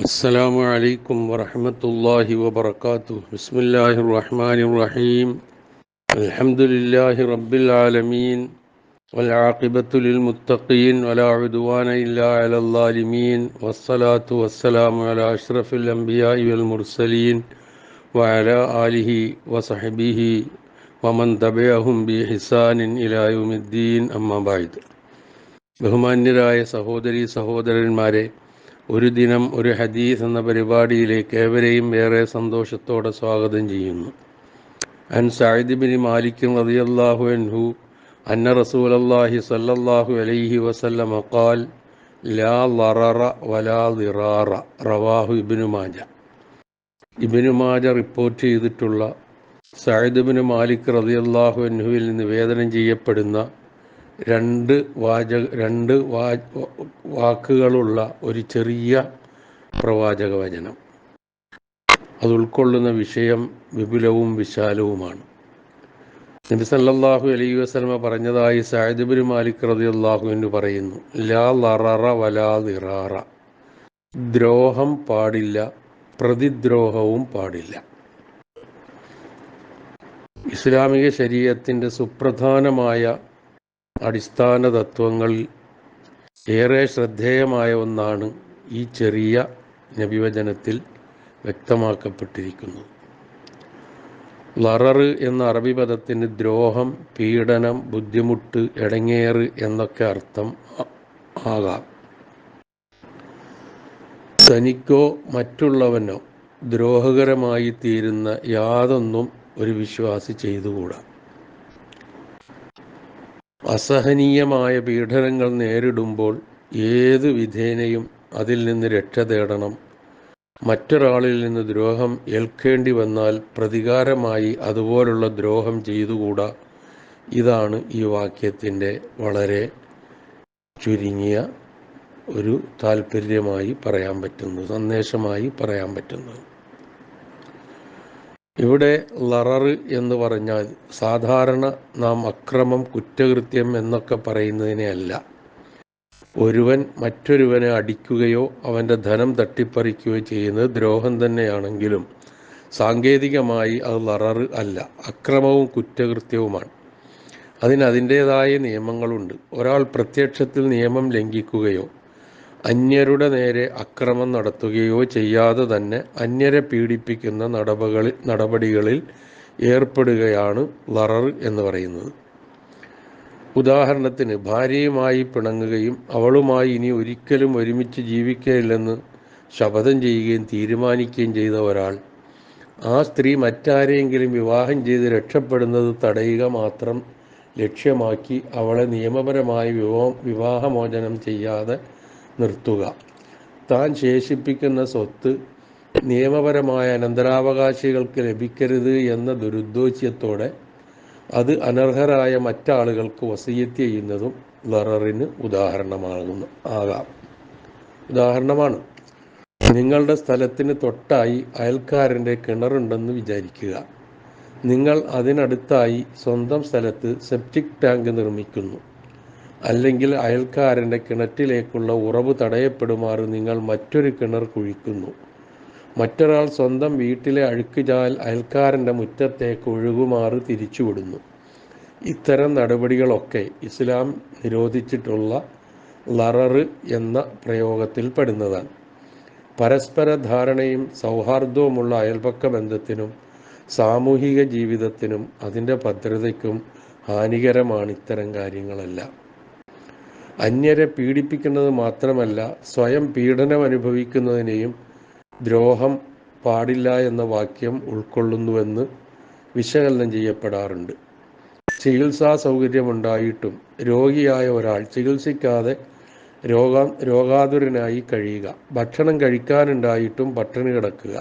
السلام عليكم ورحمة الله وبركاته بسم الله الرحمن الرحيم الحمد لله رب العالمين والعاقبة للمتقين ولا عدوان إلا على الظالمين والصلاة والسلام على أشرف الأنبياء والمرسلين وعلى آله وصحبه ومن تبعهم بإحسان إلى يوم الدين أما بعد ബഹുമാന്യരായ സഹോദരി സഹോദരന്മാരെ ഒരു ദിനം ഒരു ഹദീസ് എന്ന പരിപാടിയിലേക്ക് ഏവരെയും ഏറെ സന്തോഷത്തോടെ സ്വാഗതം ചെയ്യുന്നു. അൻ സഅദ് ബിൻ മാലിക് റളിയല്ലാഹു അൻഹു അന്ന റസൂൽ അള്ളാഹി സ്വല്ലല്ലാഹു അലൈഹി വസല്ലം ഖാൽ ലാ ലററ വലാ ദിറാറ റവാഹു ഇബിനു മാജ. ഇബിനു മാജ റിപ്പോർട്ട് ചെയ്തിട്ടുള്ള സായിദ് ബിൻ മാലിക് റളിയല്ലാഹു അൻഹുവിൽ നിവേദനം ചെയ്യപ്പെടുന്ന രണ്ട് വാചക രണ്ട് വാ വാക്കുകളുള്ള ഒരു ചെറിയ പ്രവാചക വചനം. അത് ഉൾക്കൊള്ളുന്ന വിഷയം വിപുലവും വിശാലവുമാണ്. നബി സല്ലല്ലാഹു അലൈഹി വസല്ലമ പറഞ്ഞതായി ഇബ്നു മാലിക് റളിയല്ലാഹു അൻഹു പറയുന്നു ലാ ലററ വലാ ദിറാറ. ദ്രോഹം പാടില്ല പ്രതിദ്രോഹവും പാടില്ല. ഇസ്ലാമിക ശരീരത്തിന്റെ സുപ്രധാനമായ അടിസ്ഥാന തത്വങ്ങളിൽ ഏറെ ശ്രദ്ധേയമായ ഒന്നാണ് ഈ ചെറിയ നബിവചനത്തിൽ വ്യക്തമാക്കപ്പെട്ടിരിക്കുന്നത്. ലററ് എന്ന അറബി പദത്തിന് ദ്രോഹം പീഡനം ബുദ്ധിമുട്ട് എടങ്ങേറ് എന്നൊക്കെ അർത്ഥം ആകാം. തനിക്കോ മറ്റുള്ളവനോ ദ്രോഹകരമായി തീരുന്ന യാതൊന്നും ഒരു വിശ്വാസി ചെയ്തുകൂടാ. അസഹനീയമായ പീഡനങ്ങൾ നേരിടുമ്പോൾ ഏത് വിധേനയും അതിൽ നിന്ന് രക്ഷ തേടണം. മറ്റൊരാളിൽ നിന്ന് ദ്രോഹം ഏൽക്കേണ്ടി വന്നാൽ പ്രതികാരമായി അതുപോലുള്ള ദ്രോഹം ചെയ്തുകൂടാ. ഇതാണ് ഈ വാക്യത്തിന്റെ വളരെ ചുരുങ്ങിയ ഒരു താല്പര്യമായി പറയാൻ പറ്റുന്നത് സന്ദേശമായി പറയാൻ പറ്റുന്നത്. ഇവിടെ ലറർ എന്ന് പറഞ്ഞാൽ സാധാരണ നാം അക്രമം കുറ്റകൃത്യം എന്നൊക്കെ പറയുന്നതിനെ അല്ല. ഒരുവൻ മറ്റൊരുവനെ അടിക്കുകയോ അവന്റെ ധനം തട്ടിപ്പറിക്കുകയോ ചെയ്യുന്നത് ദ്രോഹം തന്നെയാണെങ്കിലും സാങ്കേതികമായി അത് ലററ് അല്ല അക്രമവും കുറ്റകൃത്യവുമാണ്. അതിന് അതിന്റേതായ നിയമങ്ങളുണ്ട്. ഒരാൾ പ്രത്യക്ഷത്തിൽ നിയമം ലംഘിക്കുകയോ അന്യരുടെ നേരെ അക്രമം നടത്തുകയോ ചെയ്യാതെ തന്നെ അന്യരെ പീഡിപ്പിക്കുന്ന നടപകളിൽ നടപടികളിൽ ഏർപ്പെടുകയാണ് ലറർ എന്ന് പറയുന്നത്. ഉദാഹരണത്തിന് ഭാര്യയുമായി പിണങ്ങുകയും അവളുമായി ഇനി ഒരിക്കലും ഒരുമിച്ച് ജീവിക്കുകയില്ലെന്ന് ശപഥം ചെയ്യുകയും തീരുമാനിക്കുകയും ചെയ്ത ഒരാൾ ആ സ്ത്രീ മറ്റാരെയെങ്കിലും വിവാഹം ചെയ്ത് രക്ഷപ്പെടുന്നത് തടയുക മാത്രം ലക്ഷ്യമാക്കി അവളെ നിയമപരമായി വിവാ വിവാഹമോചനം ചെയ്യാതെ നിർത്തുക. താൻ ശേഷിപ്പിക്കുന്ന സ്വത്ത് നിയമപരമായ അനന്തരാവകാശികൾക്ക് ലഭിക്കരുത് എന്ന ദുരുദ്ദേശ്യത്തോടെ അത് അനർഹരായ മറ്റാളുകൾക്ക് വസീയത്ത് ചെയ്യുന്നതും ലററിന് ഉദാഹരണമാകുന്നു. ആകാം. ഉദാഹരണമാണ്. നിങ്ങളുടെ സ്ഥലത്തിന് തൊട്ടായി അയൽക്കാരന്റെ കിണറുണ്ടെന്ന് വിചാരിക്കുക. നിങ്ങൾ അതിനടുത്തായി സ്വന്തം സ്ഥലത്ത് സെപ്റ്റിക് ടാങ്ക് നിർമ്മിക്കുന്നു. അല്ലെങ്കിൽ അയൽക്കാരന്റെ കിണറ്റിലേക്കുള്ള ഉറവ് തടയപ്പെടുമാറ് നിങ്ങൾ മറ്റൊരു കിണർ കുഴിക്കുന്നു. മറ്റൊരാൾ സ്വന്തം വീട്ടിലെ അഴുക്കുചാൽ അയൽക്കാരന്റെ മുറ്റത്തേക്ക് ഒഴുകുമാറ് തിരിച്ചുവിടുന്നു. ഇത്തരം നടപടികളൊക്കെ ഇസ്ലാം നിരോധിച്ചിട്ടുള്ള ലററ് എന്ന പ്രയോഗത്തിൽ പെടുന്നതാണ്. പരസ്പര ധാരണയും സൗഹാർദ്ദവുമുള്ള അയൽപക്ക ബന്ധത്തിനും സാമൂഹിക ജീവിതത്തിനും അതിന്റെ ഭദ്രതയ്ക്കും ഹാനികരമാണ് ഇത്തരം കാര്യങ്ങളെല്ലാം. അന്യരെ പീഡിപ്പിക്കുന്നത് മാത്രമല്ല സ്വയം പീഡനം അനുഭവിക്കുന്നതിനെയും ദ്രോഹം പാടില്ല എന്ന വാക്യം ഉൾക്കൊള്ളുന്നുവെന്ന് വിശകലനം ചെയ്യപ്പെടാറുണ്ട്. ചികിത്സാ സൗകര്യമുണ്ടായിട്ടും രോഗിയായ ഒരാൾ ചികിത്സിക്കാതെ രോഗാ രോഗാതുരനായി കഴിയുക ഭക്ഷണം കഴിക്കാനുണ്ടായിട്ടും പട്ടിണി കിടക്കുക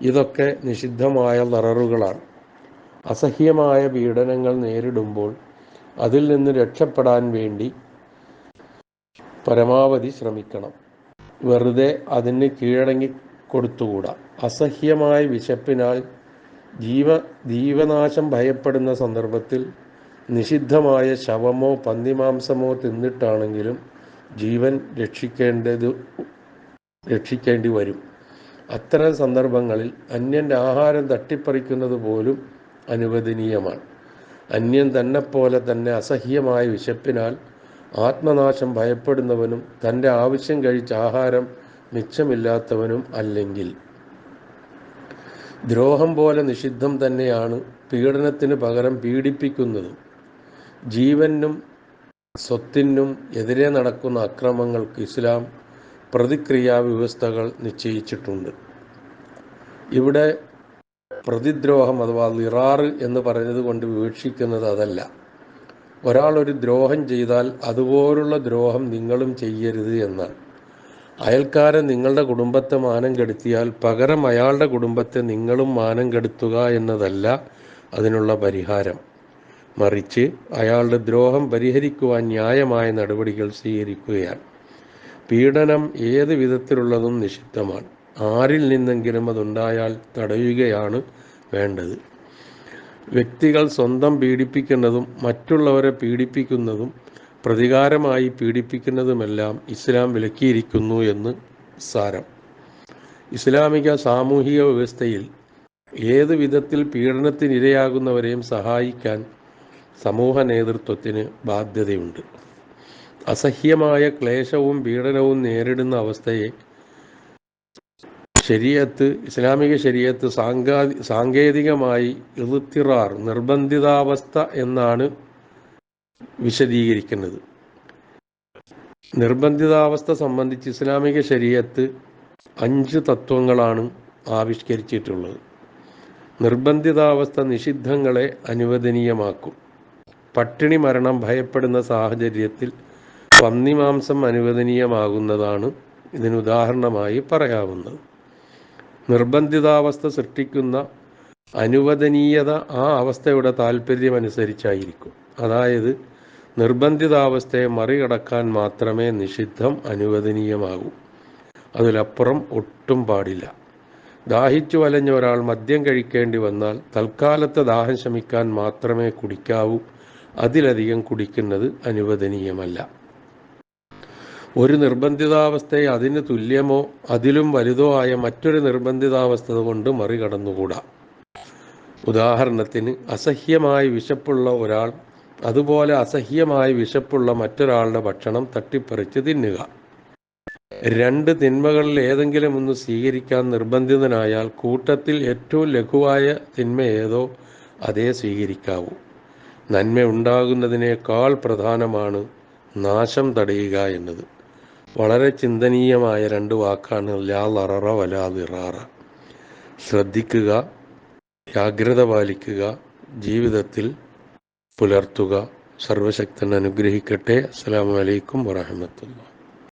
ഇതൊക്കെ നിഷിദ്ധമായ ലററുകളാണ്. അസഹ്യമായ പീഡനങ്ങൾ നേരിടുമ്പോൾ അതിൽ നിന്ന് രക്ഷപ്പെടാൻ വേണ്ടി പരമാവധി ശ്രമിക്കണം. വെറുതെ അതിന് കീഴടങ്ങി കൊടുത്തുകൂടാ. അസഹ്യമായ വിശപ്പിനാൽ ജീവ ജീവനാശം ഭയപ്പെടുന്ന സന്ദർഭത്തിൽ നിഷിദ്ധമായ ശവമോ പന്നിമാംസമോ തിന്നിട്ടാണെങ്കിലും ജീവൻ രക്ഷിക്കേണ്ടത് രക്ഷിക്കേണ്ടി വരും. അത്തരം സന്ദർഭങ്ങളിൽ അന്യന്റെ ആഹാരം തട്ടിപ്പറിക്കുന്നത് പോലും അനുവദനീയമാണ്. അന്യൻ തന്നെ പോലെ തന്നെ അസഹ്യമായ വിശപ്പിനാൽ ആത്മനാശം ഭയപ്പെടുന്നവനും തന്റെ ആവശ്യം കഴിച്ച ആഹാരം മിച്ചമില്ലാത്തവനും അല്ലെങ്കിൽ. ദ്രോഹം പോലെ നിഷിദ്ധം തന്നെയാണ് പീഡനത്തിന് പകരം പീഡിപ്പിക്കുന്നതും. ജീവനും സ്വത്തിനും എതിരെ നടക്കുന്ന അക്രമങ്ങൾക്ക് ഇസ്ലാം പ്രതിക്രിയാ വ്യവസ്ഥകൾ നിശ്ചയിച്ചിട്ടുണ്ട്. ഇവിടെ പ്രതിദ്രോഹം അഥവാ ലിറാറ് എന്ന് പറഞ്ഞത് കൊണ്ട് വിവക്ഷിക്കുന്നത് അതല്ല. ഒരാൾ ഒരു ദ്രോഹം ചെയ്താൽ അതുപോലുള്ള ദ്രോഹം നിങ്ങളും ചെയ്യരുത് എന്നാണ്. അയൽക്കാരൻ നിങ്ങളുടെ കുടുംബത്തെ മാനം കെടുത്തിയാൽ പകരം അയാളുടെ കുടുംബത്തെ നിങ്ങളും മാനം കെടുത്തുക എന്നതല്ല അതിനുള്ള പരിഹാരം. മറിച്ച് അയാളുടെ ദ്രോഹം പരിഹരിക്കുവാൻ ന്യായമായ നടപടികൾ സ്വീകരിക്കുകയാണ്. പീഡനം ഏത് വിധത്തിലുള്ളതും നിഷിദ്ധമാണ്. ആരിൽ നിന്നെങ്കിലും അതുണ്ടായാൽ തടയുകയാണ് വേണ്ടത്. വ്യക്തികൾ സ്വന്തം പീഡിപ്പിക്കുന്നതും മറ്റുള്ളവരെ പീഡിപ്പിക്കുന്നതും പ്രതികാരമായി പീഡിപ്പിക്കുന്നതുമെല്ലാം ഇസ്ലാം വിലക്കിയിരിക്കുന്നു എന്ന് സാരം. ഇസ്ലാമിക സാമൂഹിക വ്യവസ്ഥയിൽ ഏത് വിധത്തിൽ പീഡനത്തിനിരയാകുന്നവരെയും സഹായിക്കാൻ സമൂഹ നേതൃത്വത്തിന് ബാധ്യതയുണ്ട്. അസഹ്യമായ ക്ലേശവും പീഡനവും നേരിടുന്ന അവസ്ഥയെ ശരീരത്ത് ഇസ്ലാമിക ശരീരത്ത് സാങ്കാ സാങ്കേതികമായി ഇറുത്തിറാർ നിർബന്ധിതാവസ്ഥ എന്നാണ് വിശദീകരിക്കുന്നത്. നിർബന്ധിതാവസ്ഥ സംബന്ധിച്ച് ഇസ്ലാമിക ശരീരത്ത് അഞ്ച് തത്വങ്ങളാണ് ആവിഷ്കരിച്ചിട്ടുള്ളത്. നിർബന്ധിതാവസ്ഥ നിഷിദ്ധങ്ങളെ അനുവദനീയമാക്കും. പട്ടിണി മരണം ഭയപ്പെടുന്ന സാഹചര്യത്തിൽ പന്നിമാംസം അനുവദനീയമാകുന്നതാണ് ഇതിന് ഉദാഹരണമായി പറയാവുന്നത്. നിർബന്ധിതാവസ്ഥ സൃഷ്ടിക്കുന്ന അനുവദനീയത ആ അവസ്ഥയുടെ താല്പര്യമനുസരിച്ചായിരിക്കും അതായത് നിർബന്ധിതാവസ്ഥയെ മറികടക്കാൻ മാത്രമേ നിഷിദ്ധം അനുവദനീയമാകൂ. അതിലപ്പുറം ഒട്ടും പാടില്ല. ദാഹിച്ചു വലഞ്ഞ ഒരാൾ മദ്യം കഴിക്കേണ്ടി വന്നാൽ തൽക്കാലത്തെ ദാഹം ശമിക്കാൻ മാത്രമേ കുടിക്കാവൂ. അതിലധികം കുടിക്കുന്നത് അനുവദനീയമല്ല. ഒരു നിർബന്ധിതാവസ്ഥയെ അതിന് തുല്യമോ അതിലും വലുതോ ആയ മറ്റൊരു നിർബന്ധിതാവസ്ഥ കൊണ്ട് മറികടന്നുകൂടാ. ഉദാഹരണത്തിന് അസഹ്യമായി വിശപ്പുള്ള ഒരാൾ അതുപോലെ അസഹ്യമായി വിശപ്പുള്ള മറ്റൊരാളുടെ ഭക്ഷണം തട്ടിപ്പറിച്ച് തിന്നുക. രണ്ട് തിന്മകളിൽ ഏതെങ്കിലും ഒന്ന് സ്വീകരിക്കാൻ നിർബന്ധിതനായാൽ കൂട്ടത്തിൽ ഏറ്റവും ലഘുവായ തിന്മ ഏതോ അതേ സ്വീകരിക്കാവൂ. നന്മ ഉണ്ടാകുന്നതിനേക്കാൾ പ്രധാനമാണ് നാശം തടയുക എന്നത്. വളരെ ചിന്തനീയമായ രണ്ട് വാക്കാണ് ലാ ലററ വലാ ദിറാറ. ശ്രദ്ധിക്കുക ജാഗ്രത പാലിക്കുക ജീവിതത്തിൽ പുലർത്തുക. സർവശക്തൻ അനുഗ്രഹിക്കട്ടെ. അസ്സാം വലൈക്കും വറഹമത്തുള്ള